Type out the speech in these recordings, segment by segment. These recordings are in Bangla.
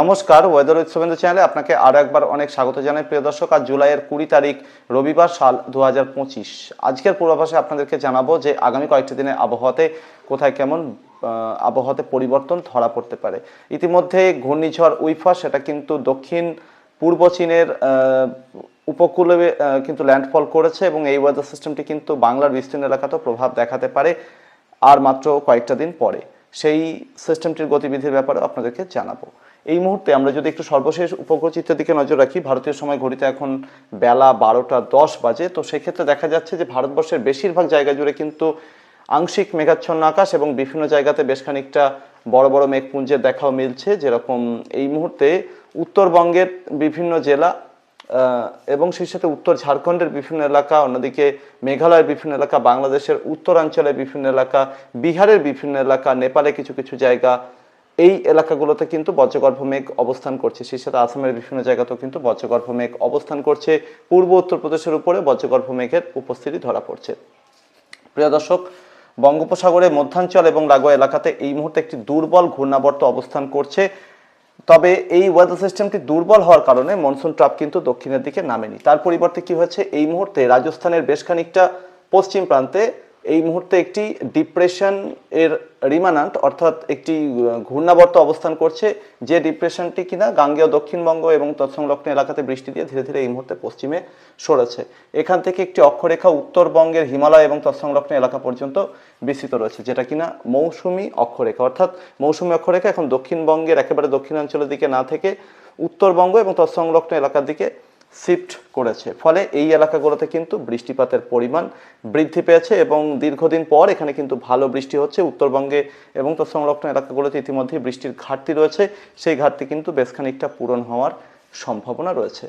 নমস্কার ওয়েদার উইথ শুভেন্দু চ্যানেলে আপনাকে আরও একবার অনেক স্বাগত জানাই। প্রিয় দর্শক, আজ জুলাইয়ের কুড়ি তারিখ, রবিবার সাল দু হাজার পঁচিশ। আজকের পূর্বাভাসে আপনাদেরকে জানাব যে আগামী কয়েকটি দিনে আবহাওয়াতে কোথায় কেমন আবহাওয়াতে পরিবর্তন ধরা পড়তে পারে। ইতিমধ্যে ঘূর্ণিঝড় উইফা, সেটা কিন্তু দক্ষিণ, পূর্ব চীনের উপকূলে কিন্তু ল্যান্ডফল করেছে এবং এই ওয়েদার সিস্টেমটি কিন্তু বাংলার বিস্তীর্ণ এলাকাতেও প্রভাব দেখাতে পারে, আর মাত্র কয়েকটা দিন পরে। সেই সিস্টেমটির গতিবিধির ব্যাপারে আপনাদেরকে জানাব। এই মুহূর্তে আমরা যদি একটু সর্বশেষ উপগ্রহ চিত্রের দিকে নজর রাখি, ভারতীয় সময় ঘড়িতে এখন বেলা বারোটা দশ বাজে। তো সেক্ষেত্রে দেখা যাচ্ছে যে ভারতবর্ষের বেশিরভাগ জায়গা জুড়ে কিন্তু আংশিক মেঘাচ্ছন্ন আকাশ এবং বিভিন্ন জায়গাতে বেশ খানিকটা বড় বড় মেঘপুঞ্জের দেখাও মিলছে, যেরকম এই মুহূর্তে উত্তরবঙ্গের বিভিন্ন জেলা এবং সেই সাথে উত্তর ঝাড়খণ্ডের বিভিন্ন এলাকা, অন্যদিকে মেঘালয়ের বিভিন্ন এলাকা, বাংলাদেশের উত্তরাঞ্চলের বিভিন্ন এলাকা, বিহারের বিভিন্ন এলাকা, নেপালে কিছু কিছু জায়গা এই এলাকাগুলোতে কিন্তু বজ্রগর্ভ মেঘ অবস্থান করছে। সেই সাথে আসামের বিভিন্ন জায়গাতেও কিন্তু বজ্রগর্ভ মেঘ অবস্থান করছে। পূর্ব উত্তরপ্রদেশের উপরে বজ্রগর্ভ মেঘের উপস্থিতি ধরা পড়ছে। প্রিয় দর্শক, বঙ্গোপসাগরে মধ্যাঞ্চল এবং লাগোয়া এলাকাতে এই মুহূর্তে একটি দুর্বল ঘূর্ণাবর্ত অবস্থান করছে। তবে এই ওয়েদার সিস্টেমটি দুর্বল হওয়ার কারণে মনসুন ট্রাপ কিন্তু দক্ষিণের দিকে নামেনি। তার পরিবর্তে কি হয়েছে? এই মুহূর্তে রাজস্থানের বেশ খানিকটা পশ্চিম প্রান্তে এই মুহূর্তে একটি ডিপ্রেশন এর রিমানান্ট অর্থাৎ একটি ঘূর্ণাবর্ত অবস্থান করছে যে ডিপ্রেশনটি কিনা গাঙ্গেয় দক্ষিণবঙ্গ এবং তৎসংলগ্ন এলাকাতে বৃষ্টি দিয়ে ধীরে ধীরে এই মুহূর্তে পশ্চিমে সরেছে। এখান থেকে একটি অক্ষরেখা উত্তরবঙ্গের হিমালয় এবং তৎসংলগ্ন এলাকা পর্যন্ত বিস্তৃত রয়েছে, যেটা কিনা মৌসুমী অক্ষরেখা। অর্থাৎ মৌসুমী অক্ষরেখা এখন দক্ষিণবঙ্গের একেবারে দক্ষিণাঞ্চলের দিকে না থেকে উত্তরবঙ্গ এবং তৎসংলগ্ন এলাকার দিকে শিফট করেছে। ফলে এই এলাকাগুলোতে কিন্তু বৃষ্টিপাতের পরিমাণ বৃদ্ধি পেয়েছে এবং দীর্ঘদিন পর এখানে কিন্তু ভালো বৃষ্টি হচ্ছে উত্তরবঙ্গে এবং তার সংলগ্ন এলাকাগুলোতে ইতিমধ্যেই বৃষ্টির ঘাটতি রয়েছে। সেই ঘাটতি কিন্তু বেশ খানিকটা পূরণ হওয়ার সম্ভাবনা রয়েছে।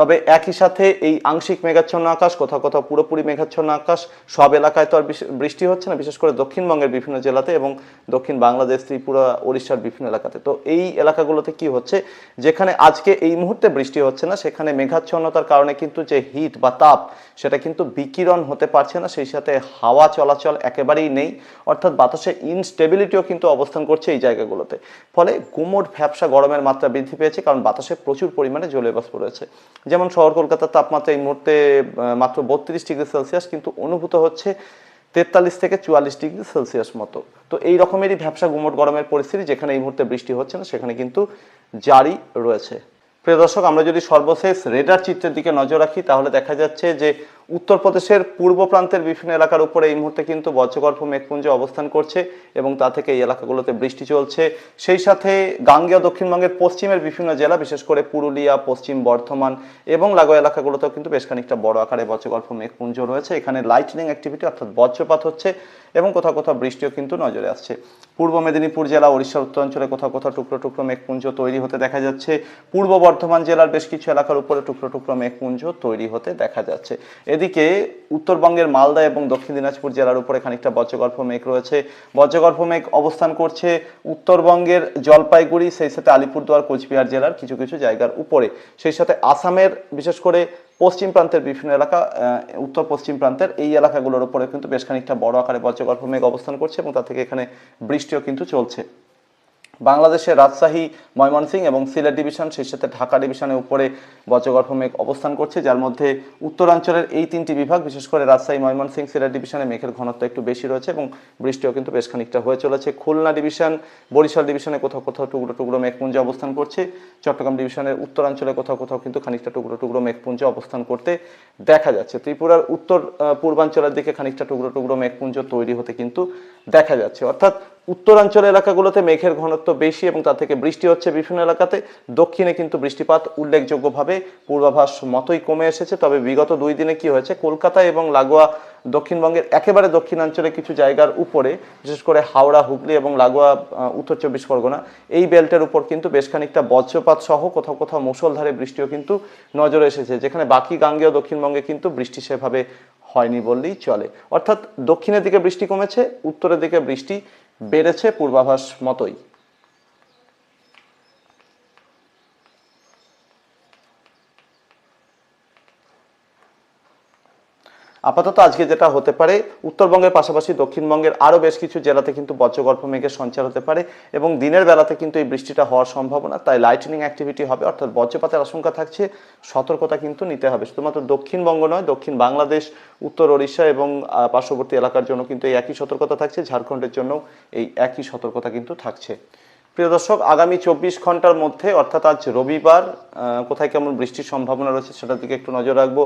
তবে একই সাথে এই আংশিক মেঘাচ্ছন্ন আকাশ, কোথাও কোথাও পুরোপুরি মেঘাচ্ছন্ন আকাশ, সব এলাকায় তো আর বৃষ্টি হচ্ছে না, বিশেষ করে দক্ষিণবঙ্গের বিভিন্ন জেলাতে এবং দক্ষিণ বাংলাদেশ, ত্রিপুরা, ওড়িশার বিভিন্ন এলাকাতে। তো এই এলাকাগুলোতে কি হচ্ছে? যেখানে আজকে এই মুহূর্তে বৃষ্টি হচ্ছে না, সেখানে মেঘাচ্ছন্নতার কারণে কিন্তু যে হিট বা তাপ, সেটা কিন্তু বিকিরণ হতে পারছে না, সেই সাথে হাওয়া চলাচল একেবারেই নেই। অর্থাৎ বাতাসে ইনস্টেবিলিটিও কিন্তু অবস্থান করছে এই জায়গাগুলোতে। ফলে গুমোট ভ্যাবসা গরমের মাত্রা বৃদ্ধি পেয়েছে, কারণ বাতাসে প্রচুর পরিমাণে জলীয় বাষ্প রয়েছে। যেমন শহর কলকাতার তাপমাত্রা এই মুহূর্তে মাত্র বত্রিশ ডিগ্রি সেলসিয়াস, কিন্তু অনুভূত হচ্ছে তেতাল্লিশ থেকে চুয়াল্লিশ ডিগ্রি সেলসিয়াস মতো। তো এই রকমেরই ভ্যাবসা গুমট গরমের পরিস্থিতি যেখানে এই মুহূর্তে বৃষ্টি হচ্ছে না, সেখানে কিন্তু জারি রয়েছে। প্রিয় দর্শক, আমরা যদি সর্বশেষ রেডার চিত্রের দিকে নজর রাখি, তাহলে দেখা যাচ্ছে যে উত্তরপ্রদেশের পূর্ব প্রান্তের বিভিন্ন এলাকার উপরে এই মুহূর্তে কিন্তু বজ্রগর্ভ মেঘপুঞ্জ অবস্থান করছে এবং তা থেকে এই এলাকাগুলোতে বৃষ্টি চলছে। সেই সাথে গাঙ্গেয় দক্ষিণবঙ্গের পশ্চিমের বিভিন্ন জেলা, বিশেষ করে পুরুলিয়া, পশ্চিম বর্ধমান এবং লাগোয়া এলাকাগুলোতেও কিন্তু বেশ খানিকটা বড় আকারে বজ্রগর্ভ মেঘপুঞ্জ রয়েছে। এখানে লাইটনিং অ্যাক্টিভিটি অর্থাৎ বজ্রপাত হচ্ছে এবং কোথাও কোথাও বৃষ্টিও কিন্তু নজরে আসছে। পূর্ব মেদিনীপুর জেলা ওড়িশার উত্তরাঞ্চলে কোথাও কোথাও টুকরো টুকরো মেঘপুঞ্জ তৈরি হতে দেখা যাচ্ছে। পূর্ব বর্ধমান জেলার বেশ কিছু এলাকার উপরে টুকরো টুকরো মেঘপুঞ্জ তৈরি হতে দেখা যাচ্ছে। এদিকে উত্তরবঙ্গের মালদা এবং দক্ষিণ দিনাজপুর জেলার উপরে খানিকটা বজ্রগর্ভ মেঘ রয়েছে। বজ্রগর্ভ মেঘ অবস্থান করছে উত্তরবঙ্গের জলপাইগুড়ি, সেই সাথে আলিপুরদুয়ার, কোচবিহার জেলার কিছু কিছু জায়গার উপরে। সেই সাথে আসামের, বিশেষ করে পশ্চিম প্রান্তের বিভিন্ন এলাকা উত্তর পশ্চিম প্রান্তের এই এলাকাগুলোর উপরে কিন্তু বেশ খানিকটা বড় আকারে বজ্রগর্ভ মেঘ অবস্থান করছে এবং তা থেকে এখানে বৃষ্টিও কিন্তু চলছে। বাংলাদেশের রাজশাহী, ময়মনসিংহ এবং সিলেট ডিভিশন, সেই সাথে ঢাকা ডিভিশনের উপরে বজ্রগর্ভ মেঘ অবস্থান করছে, যার মধ্যে উত্তরাঞ্চলের এই তিনটি বিভাগ, বিশেষ করে রাজশাহী, ময়মনসিংহ, সিলেট ডিভিশনে মেঘের ঘনত্ব একটু বেশি রয়েছে এবং বৃষ্টিও কিন্তু বেশ খানিকটা হয়ে চলেছে। খুলনা ডিভিশন, বরিশাল ডিভিশনে কোথাও কোথাও টুকরো টুকরো মেঘপুঞ্জ অবস্থান করছে, চট্টগ্রাম ডিভিশনের উত্তরাঞ্চলে কোথাও কোথাও কিন্তু খানিকটা টুকরো টুকরো মেঘপুঞ্জ অবস্থান করতে দেখা যাচ্ছে। ত্রিপুরার উত্তর পূর্বাঞ্চলের দিকে খানিকটা টুকরো টুকরো মেঘপুঞ্জ তৈরি হতে কিন্তু দেখা যাচ্ছে। অর্থাৎ উত্তরাঞ্চল এলাকাগুলোতে মেঘের ঘনত্ব বেশি এবং তা থেকে বৃষ্টি হচ্ছে বিভিন্ন এলাকাতে। দক্ষিণে কিন্তু বৃষ্টিপাত উল্লেখযোগ্যভাবে পূর্বাভাস মতোই কমে এসেছে। তবে বিগত দুই দিনে কি হয়েছে? কলকাতা এবং লাগোয়া দক্ষিণবঙ্গের একেবারে দক্ষিণাঞ্চলে কিছু জায়গার উপরে, বিশেষ করে হাওড়া, হুগলি এবং লাগোয়া উত্তর চব্বিশ পরগনা, এই বেল্টের উপর কিন্তু বেশ খানিকটা বজ্রপাত সহ কোথাও কোথাও মুষলধারে বৃষ্টিও কিন্তু নজরে এসেছে, যেখানে বাকি গাঙ্গেয় দক্ষিণবঙ্গে কিন্তু বৃষ্টি সেভাবে হয়নি বললেই চলে। অর্থাৎ দক্ষিণের দিকে বৃষ্টি কমেছে উত্তরের দিকে বৃষ্টি বেড়েছে পূর্বাভাস মতোই। আপাতত আজকে যেটা হতে পারে, উত্তরবঙ্গের পাশাপাশি দক্ষিণবঙ্গের আরও বেশ কিছু জেলাতে কিন্তু বজ্রগল্প মেঘের সঞ্চার হতে পারে এবং দিনের বেলাতে কিন্তু এই বৃষ্টিটা হওয়ার সম্ভাবনা, তাই লাইটনিং অ্যাক্টিভিটি হবে, অর্থাৎ বজ্রপাতের আশঙ্কা থাকছে, সতর্কতা কিন্তু নিতে হবে। শুধুমাত্র দক্ষিণবঙ্গ নয়, দক্ষিণ বাংলাদেশ, উত্তর ওড়িশা এবং পার্শ্ববর্তী এলাকার জন্য কিন্তু এই একই সতর্কতা থাকছে, ঝাড়খণ্ডের জন্য এই একই সতর্কতা কিন্তু থাকছে। প্রিয় দর্শক, আগামী চব্বিশ ঘণ্টার মধ্যে, অর্থাৎ আজ রবিবার কোথায় কেমন বৃষ্টির সম্ভাবনা রয়েছে সেটার দিকে একটু নজর রাখব।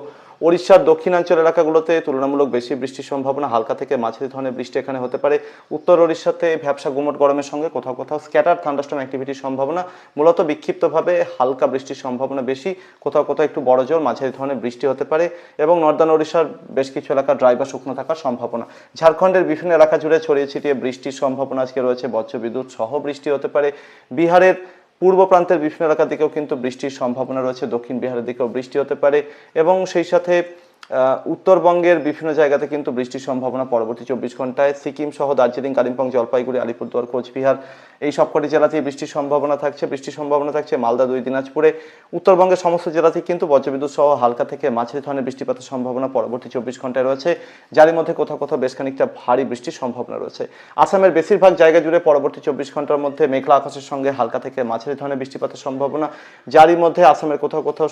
ওড়িশার দক্ষিণাঞ্চল এলাকাগুলোতে তুলনামূলক বেশি বৃষ্টির সম্ভাবনা, হালকা থেকে মাঝারি ধরনের বৃষ্টি এখানে হতে পারে। উত্তর ওড়িশাতে ভ্যাবসা গুমট গরমের সঙ্গে, কোথাও কোথাও স্ক্যাটার থান্ডাস্টম অ্যাক্টিভিটির সম্ভাবনা। মূলত বিক্ষিপ্তভাবে হালকা বৃষ্টির সম্ভাবনা বেশি, কোথাও কোথাও একটু বড় জোর, মাঝারি ধরনের বৃষ্টি হতে পারে এবং নর্দার্ন ওড়িশার বেশ কিছু এলাকা ড্রাই বা শুকনো থাকার সম্ভাবনা। ঝাড়খণ্ডের বিভিন্ন এলাকা জুড়ে ছড়িয়ে ছিটিয়ে বৃষ্টির সম্ভাবনা আজকে রয়েছে, বজ্রবিদ্যুৎ সহ বৃষ্টি হতে পারে। বিহারের পূর্ব প্রান্তের বিভিন্ন এলাকার দিকেও কিন্তু বৃষ্টির সম্ভাবনা রয়েছে, দক্ষিণ বিহারের দিকেও বৃষ্টি হতে পারে এবং সেই সাথে উত্তরবঙ্গের বিভিন্ন জায়গাতে কিন্তু বৃষ্টির সম্ভাবনা পরবর্তী চব্বিশ ঘন্টায়। সিকিম সহ দার্জিলিং, কালিম্পং, জলপাইগুড়ি, আলিপুরদুয়ার, কোচবিহার এই সবকটি জেলাতেই বৃষ্টির সম্ভাবনা থাকছে। বৃষ্টির সম্ভাবনা থাকছে মালদা, দুই দিনাজপুরে। উত্তরবঙ্গের সমস্ত জেলাতেই কিন্তু বজ্রবিদ্যুৎ সহ হালকা থেকে মাঝারি ধরনের বৃষ্টিপাতের সম্ভাবনা পরবর্তী চব্বিশ ঘন্টায় রয়েছে। যার মধ্যে কোথাও কোথাও বেশ খানিকটা ভারী বৃষ্টির সম্ভাবনা রয়েছে। আসামের বেশিরভাগ জায়গা জুড়ে পরবর্তী চব্বিশ ঘণ্টার মধ্যে মেঘলা আকাশের সঙ্গে হালকা থেকে মাঝারি ধরনের বৃষ্টিপাতের সম্ভাবনা। যারই মধ্যে আসামের কোথাও কোথাও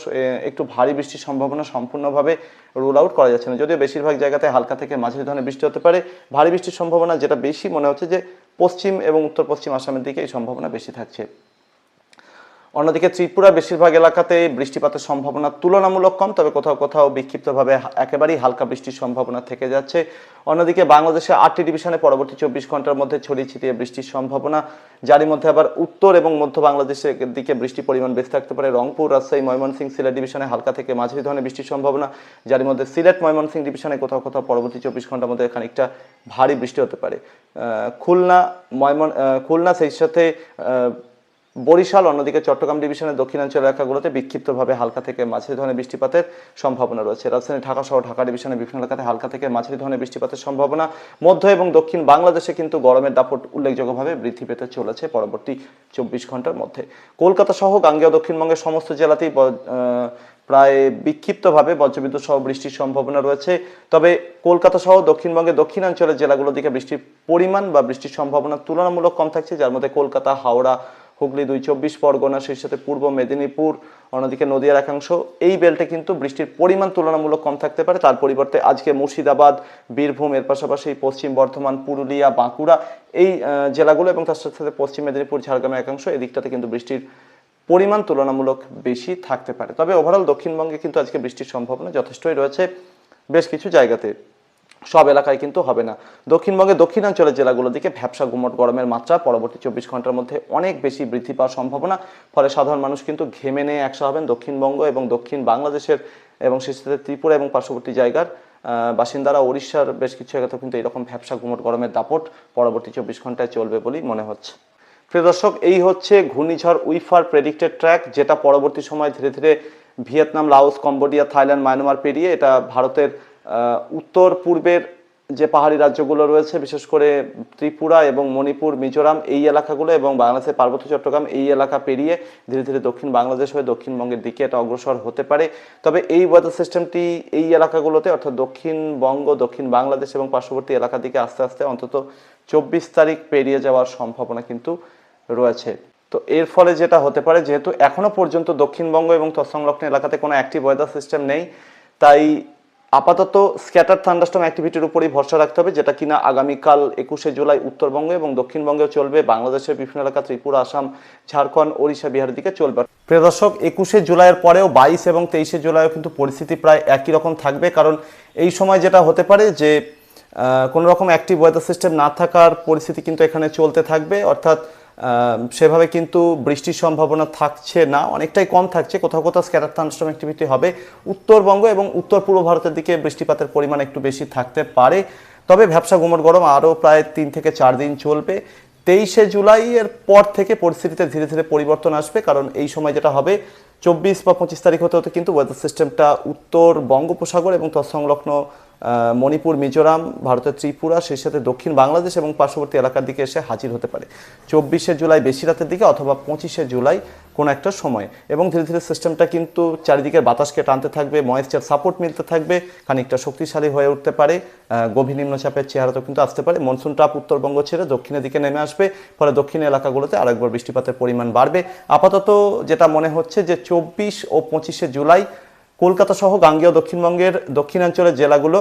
একটু ভারী বৃষ্টির সম্ভাবনা সম্পূর্ণভাবে রুল আউট করা যাচ্ছে না। যদিও বেশিরভাগ জায়গাতে হালকা থেকে মাঝারি ধরনের বৃষ্টি হতে পারে। ভারী বৃষ্টির সম্ভাবনা যেটা বেশি মনে হচ্ছে যে পশ্চিম এবং উত্তর পশ্চিম আসামের দিকে এই সম্ভাবনা বেশি থাকছে। অন্যদিকে ত্রিপুরা বেশিরভাগ এলাকাতে বৃষ্টিপাতের সম্ভাবনা তুলনামূলক কম, তবে কোথাও কোথাও বিক্ষিপ্তভাবে একেবারেই হালকা বৃষ্টির সম্ভাবনা থেকে যাচ্ছে। অন্যদিকে বাংলাদেশে আটটি ডিভিশনে পরবর্তী চব্বিশ ঘণ্টার মধ্যে ছড়িয়ে ছিটিয়ে বৃষ্টির সম্ভাবনা। যারই মধ্যে আবার উত্তর এবং মধ্য বাংলাদেশের দিকে বৃষ্টির পরিমাণ বেশি থাকতে পারে। রংপুর, রাজশাহী, ময়মনসিংহ, সিলেট ডিভিশনে হালকা থেকে মাঝারি ধরনের বৃষ্টির সম্ভাবনা। যার মধ্যে সিলেট, ময়মনসিংহ ডিভিশনে কোথাও কোথাও পরবর্তী চব্বিশ ঘণ্টার মধ্যে খানিকটা ভারী বৃষ্টি হতে পারে। খুলনা, ময়মন খুলনা, সেই সাথে বরিশাল, অন্যদিকে চট্টগ্রাম ডিভিশনের দক্ষিণাঞ্চল এলাকাগুলোতে বিক্ষিপ্তভাবে হালকা থেকে মাঝারি ধরনের বৃষ্টিপাতের সম্ভাবনা রয়েছে। রাজধানী ঢাকা সহ ঢাকা ডিভিশনের বিভিন্ন এলাকাতে হালকা থেকে মাঝারি ধরনের বৃষ্টিপাতের সম্ভাবনা। মধ্য এবং দক্ষিণ বাংলাদেশে কিন্তু গরমের দাপট উল্লেখযোগ্যভাবে বৃদ্ধি পেতে চলেছে পরবর্তী চব্বিশ ঘণ্টার মধ্যে। কলকাতা সহ গাঙ্গেয় দক্ষিণবঙ্গের সমস্ত জেলাতেই প্রায় বিক্ষিপ্তভাবে বজ্রবিদ্যুৎ সহ বৃষ্টির সম্ভাবনা রয়েছে। তবে কলকাতা সহ দক্ষিণবঙ্গের দক্ষিণাঞ্চলের জেলাগুলোর দিকে বৃষ্টির পরিমাণ বা বৃষ্টির সম্ভাবনা তুলনামূলক কম থাকছে, যার মধ্যে কলকাতা, হাওড়া হুগলি দুই চব্বিশ, পরগনা সেই সাথে পূর্ব মেদিনীপুর, অন্যদিকে নদিয়ার একাংশ। এই বেল্টে কিন্তু বৃষ্টির পরিমাণ তুলনামূলক কম থাকতে পারে। তার পরিবর্তে আজকে মুর্শিদাবাদ, বীরভূম, এর পাশাপাশি পশ্চিম বর্ধমান, পুরুলিয়া, বাঁকুড়া এই জেলাগুলো এবং তার সাথে সাথে পশ্চিম মেদিনীপুর, ঝাড়গ্রামের একাংশ এদিকটাতে কিন্তু বৃষ্টির পরিমাণ তুলনামূলক বেশি থাকতে পারে। তবে ওভারঅল দক্ষিণবঙ্গে কিন্তু আজকে বৃষ্টির সম্ভাবনা যথেষ্টই রয়েছে। বেশ কিছু জায়গাতে সব এলাকায় কিন্তু হবে না। দক্ষিণবঙ্গের দক্ষিণাঞ্চলের জেলাগুলোর দিকে ভ্যাবসা গুমট গরমের মাত্রা পরবর্তী চব্বিশ ঘণ্টার মধ্যে অনেক বেশি বৃদ্ধি পাওয়ার সম্ভাবনা। ফলে সাধারণ মানুষ কিন্তু ঘেমে নিয়ে একশো হবেন দক্ষিণবঙ্গ এবং দক্ষিণ বাংলাদেশের এবং সেই সাথে ত্রিপুরা এবং পার্শ্ববর্তী জায়গার বাসিন্দারা ওড়িশার বেশ কিছু জায়গাতেও কিন্তু এরকম ভ্যাবসা গুমট গরমের দাপট পরবর্তী চব্বিশ ঘন্টায় চলবে বলেই মনে হচ্ছে। প্রিয় দর্শক, এই হচ্ছে ঘূর্ণিঝড় উইফার প্রেডিক্টেড ট্র্যাক যেটা পরবর্তী সময় ধীরে ধীরে Vietnam, Laos, Cambodia, Thailand, Myanmar পেরিয়ে এটা ভারতের উত্তর পূর্বের যে পাহাড়ি রাজ্যগুলো রয়েছে, বিশেষ করে ত্রিপুরা এবং মণিপুর, মিজোরাম, এই এলাকাগুলো এবং বাংলাদেশের পার্বত্য চট্টগ্রাম, এই এলাকা পেরিয়ে ধীরে ধীরে দক্ষিণ বাংলাদেশ হয়ে দক্ষিণবঙ্গের দিকে এটা অগ্রসর হতে পারে। তবে এই ওয়েদার সিস্টেমটি এই এলাকাগুলোতে, অর্থাৎ দক্ষিণবঙ্গ, দক্ষিণ বাংলাদেশ এবং পার্শ্ববর্তী এলাকা দিকে আস্তে আস্তে অন্তত চব্বিশ তারিখ পেরিয়ে যাওয়ার সম্ভাবনা কিন্তু রয়েছে। তো এর ফলে যেটা হতে পারে, যেহেতু এখনও পর্যন্ত দক্ষিণবঙ্গ এবং তৎসংলগ্ন এলাকাতে কোনো অ্যাক্টিভ ওয়েদার সিস্টেম নেই, তাই আপাতত স্ক্যাটার থান্ডাস্টম অ্যাক্টিভিটির উপরেই ভরসা রাখতে হবে, যেটা কিনা আগামীকাল একুশে জুলাই উত্তরবঙ্গ এবং দক্ষিণবঙ্গেও চলবে। বাংলাদেশের বিভিন্ন এলাকা, ত্রিপুরা, আসাম, ঝাড়খণ্ড, ওড়িশা, বিহারের দিকে চলবে। প্রিয় দর্শক, একুশে জুলাইয়ের পরেও বাইশ এবং তেইশে জুলাইও কিন্তু পরিস্থিতি প্রায় একই রকম থাকবে, কারণ এই সময় যেটা হতে পারে যে কোনো রকম অ্যাক্টিভ ওয়েদার সিস্টেম না থাকার পরিস্থিতি কিন্তু এখানে চলতে থাকবে। অর্থাৎ সেভাবে কিন্তু বৃষ্টির সম্ভাবনা থাকছে না, অনেকটাই কম থাকছে। কোথাও কোথাও স্ক্যাটার থান্ডস্টর্ম অ্যাক্টিভিটি হবে উত্তরবঙ্গ এবং উত্তর পূর্ব ভারতের দিকে বৃষ্টিপাতের পরিমাণ একটু বেশি থাকতে পারে। তবে ভ্যাবসা গুমর গরম আরও প্রায় তিন থেকে চার দিন চলবে। তেইশে জুলাই এর পর থেকে পরিস্থিতিতে ধীরে ধীরে পরিবর্তন আসবে, কারণ এই সময় যেটা হবে চব্বিশ বা পঁচিশ তারিখ হতে হতে কিন্তু ওয়েদার সিস্টেমটা উত্তর বঙ্গোপসাগর এবং তৎসংলগ্ন মণিপুর, মিজোরাম, ভারতের ত্রিপুরা, সেই সাথে দক্ষিণ বাংলাদেশ এবং পার্শ্ববর্তী এলাকার দিকে এসে হাজির হতে পারে। চব্বিশে জুলাই বেশি রাতের দিকে অথবা পঁচিশে জুলাই কোনো একটা সময়। এবং ধীরে ধীরে সিস্টেমটা কিন্তু চারিদিকের বাতাসকে টানতে থাকবে ময়েশ্চার সাপোর্ট মিলতে থাকবে, খানিকটা শক্তিশালী হয়ে উঠতে পারে গভীর নিম্নচাপের চেহারা তো কিন্তু আসতে পারে। মনসুন টাপ উত্তরবঙ্গ ছেড়ে দক্ষিণের দিকে নেমে আসবে, ফলে দক্ষিণ এলাকাগুলোতে আরেকবার বৃষ্টিপাতের পরিমাণ বাড়বে। আপাতত যেটা মনে হচ্ছে যে চব্বিশ ও পঁচিশে জুলাই কলকাতা সহ গাঙ্গেয় দক্ষিণবঙ্গের দক্ষিণাঞ্চলের জেলাগুলো,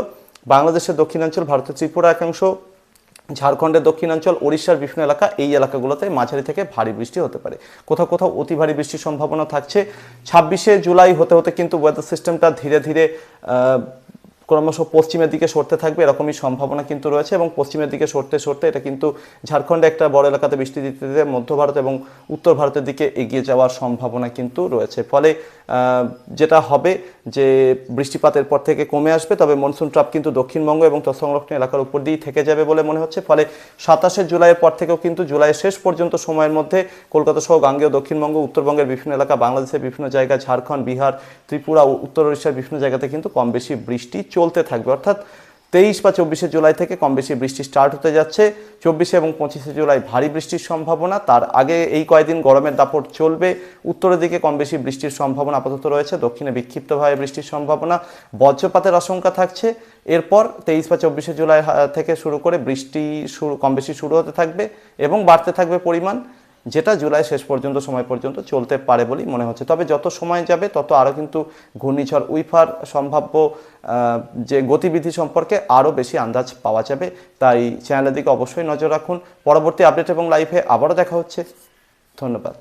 বাংলাদেশের দক্ষিণাঞ্চল, ভারতের ত্রিপুরা একাংশ ঝাড়খণ্ডের দক্ষিণাঞ্চল, ওড়িশার বিভিন্ন এলাকা এই এলাকাগুলোতে মাঝারি থেকে ভারী বৃষ্টি হতে পারে। কোথাও কোথাও অতি ভারী বৃষ্টির সম্ভাবনা থাকছে। ছাব্বিশে জুলাই হতে হতে কিন্তু ওয়েদার সিস্টেমটা ধীরে ধীরে ক্রমশ পশ্চিমের দিকে সরতে থাকবে, এরকমই সম্ভাবনা কিন্তু রয়েছে এবং পশ্চিমের দিকে সরতে সরতে এটা কিন্তু ঝাড়খণ্ডে একটা বড় এলাকাতে বৃষ্টি দিতে দিতে মধ্য ভারত এবং উত্তর ভারতের দিকে এগিয়ে যাওয়ার সম্ভাবনা কিন্তু রয়েছে। ফলে যেটা হবে যে বৃষ্টিপাতের পর থেকে কমে আসবে, তবে মনসুন ট্রাপ কিন্তু দক্ষিণবঙ্গ এবং তৎসংরক্ষণ এলাকার উপর দিয়েই থেকে যাবে বলে মনে হচ্ছে। ফলে সাতাশে জুলাইয়ের পর থেকেও কিন্তু জুলাইয়ের শেষ পর্যন্ত সময়ের মধ্যে কলকাতা সহ গাঙ্গেয়, দক্ষিণবঙ্গ, উত্তরবঙ্গের বিভিন্ন এলাকা, বাংলাদেশের বিভিন্ন জায়গা, ঝাড়খণ্ড, বিহার, ত্রিপুরা উত্তর উড়িষ্যার বিভিন্ন জায়গাতে কিন্তু কম বেশি বৃষ্টি চলতে থাকবে। অর্থাৎ তেইশ বা চব্বিশে জুলাই থেকে কম বেশি বৃষ্টি স্টার্ট হতে যাচ্ছে। চব্বিশে এবং পঁচিশে জুলাই ভারী বৃষ্টির সম্ভাবনা। তার আগে এই কয়েকদিন গরমের দাপট চলবে। উত্তরের দিকে কম বেশি বৃষ্টির সম্ভাবনা আপাতত রয়েছে। দক্ষিণে বিক্ষিপ্তভাবে বৃষ্টির সম্ভাবনা। বজ্রপাতের আশঙ্কা থাকছে। এরপর তেইশ বা চব্বিশে জুলাই থেকে শুরু করে বৃষ্টি শুরু, কম বেশি শুরু হতে থাকবে এবং বাড়তে থাকবে পরিমাণ। যেটা জুলাই শেষ পর্যন্ত, সময় পর্যন্ত চলতে পারে বলেই মনে হচ্ছে। তবে যত সময় যাবে, তত আরও কিন্তু ঘূর্ণিঝড় উইফার সম্ভাব্য যে গতিবিধি সম্পর্কে আরও বেশি আন্দাজ পাওয়া যাবে। তাই চ্যানেলের দিকে অবশ্যই নজর রাখুন। পরবর্তী আপডেট এবং লাইভে আবারও দেখা হচ্ছে। ধন্যবাদ।